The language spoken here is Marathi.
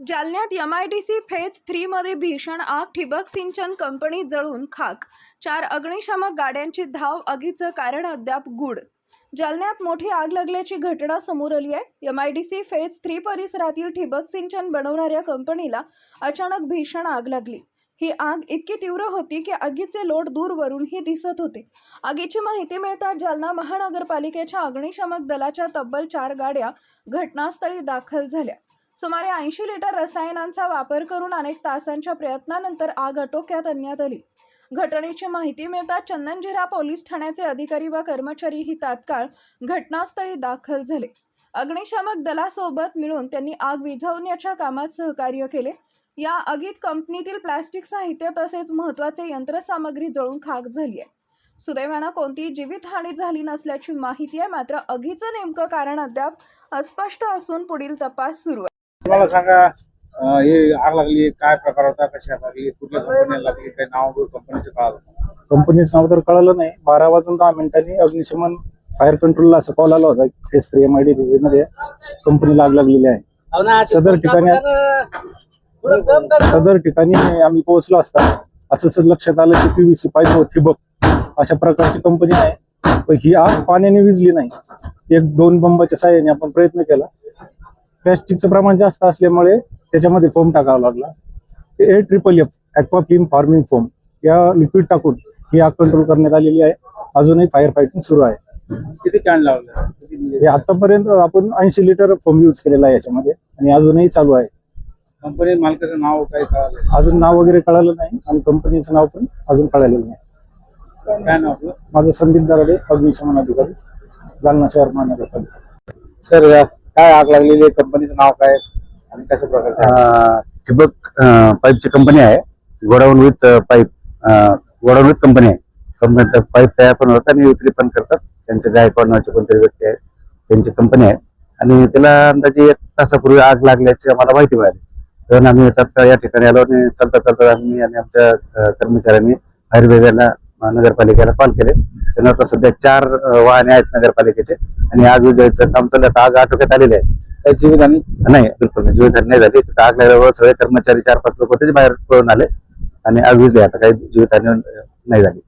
जालन्यात M I D C phase थ्रीमध्ये भीषण आग ठिबक सिंचन कंपनी जळून खाक. चार अग्निशामक गाड्यांची धाव आगीचं कारण अद्याप गूढ. जालन्यात मोठी आग लागल्याची घटना समोर आली आहे. M I D C phase three परिसरातील ठिबक सिंचन बनवणाऱ्या कंपनीला अचानक भीषण आग लागली. ही आग इतकी तीव्र होती की आगीचे लोट दूरवरूनही दिसत होते. आगीची माहिती मिळताच जालना महानगरपालिकेच्या अग्निशामक दलाच्या तब्बल चार गाड्या घटनास्थळी दाखल झाल्या. सुमारे ऐंशी लिटर रसायनांचा वापर करून अनेक तासांच्या प्रयत्नानंतर आग आटोक्यात आणण्यात आली. घटनेची माहिती मिळताच चंदनजिरा पोलीस ठाण्याचे अधिकारी व कर्मचारीही तात्काळ घटनास्थळी दाखल झाले. अग्निशामक दलासोबत मिळून त्यांनी आग विझवण्याच्या कामात सहकार्य केले. या आगीत कंपनीतील प्लॅस्टिक साहित्य तसेच महत्त्वाचे यंत्रसामग्री जळून खाक झाली आहे सुदैवानं कोणतीही जीवितहानी झाली नसल्याची माहिती आहे मात्र आगीचं नेमकं कारण अद्याप अस्पष्ट असून पुढील तपास सुरू आहे. मला सांगा हे आग लागली काय प्रकार होता कशी आग लागली कुठल्या कंपनीला लागली काही नाव कंपनीचं कळालं कंपनीचं नाव तर कळालं नाही. बारा वाजून दहा मिनिटांनी अग्निशमन फायर कंट्रोलला असं कॉल आला होता. Phase three M I D मध्ये कंपनीला आग लागलेली आहे. सदर ठिकाणी सदर ठिकाणी आम्ही पोहोचलो असता. असं सर लक्षात आलं की पीव्हीसी पाईप व ठिबक अशा प्रकारची कंपनी आहे. पण ही आग पाण्याने विजली नाही. एक दोन बंबाच्या साह्याने आपण प्रयत्न केला. प्लॅस्टिकचं प्रमाण जास्त असल्यामुळे त्याच्यामध्ये फोम टाकावा लागला. A triple F aqua film forming foam या लिक्विड टाकून ही आग कंट्रोल करण्यात आलेली आहे. अजूनही फायर फायटिंग सुरू आहे. किती कॅन लावलं? हे आतापर्यंत आपण ऐंशी लिटर फोम यूज केलेला आहे याच्यामध्ये आणि अजूनही चालू आहे. कंपनी मालकाचं नाव काय कळालं? अजून नाव वगैरे कळालं नाही आणि कंपनीचं नाव पण अजून कळालेलं नाही. काय नाव आपलं? माझं संदीप दराडे अग्निशमन अधिकारी जालना शहर महानगरपालिका. सर काय आग लागलेली आहे? कंपनीचं नाव काय? आणि कशा प्रकारचं ठिबक पाईपची कंपनी आहे. Godown with pipe godown with company आहे. कंपनी पाईप तयार पण होतात आणि विक्री पण करतात. त्यांचे गायकवाड नावाचे कोणतरी व्यक्ती आहे त्यांची कंपनी आहे. आणि त्याला अंदाजे एक तासापूर्वी आग लागल्याची आम्हाला माहिती मिळाली. तर आम्ही तात्काळ या ठिकाणी आलो आणि चालता चालता आम्ही आणि आमच्या कर्मचाऱ्यांनी फायर ब्रिगेडला नगरपालिकेला कॉल केले. त्यांना आता सध्या चार वाहने आहेत नगरपालिकेचे आणि आग विजयाचं काम चाललं आता आग आटोक्यात आलेली आहे. काही जीवितहानी नाही? बिलकुल जीवितहानी नाही झाली. तिथं आग लागल्यावर सगळे कर्मचारी चार पाच लोक त्याचे बाहेर पळून आले आणि आग विजली आता काही जीवितहानी नाही झाली.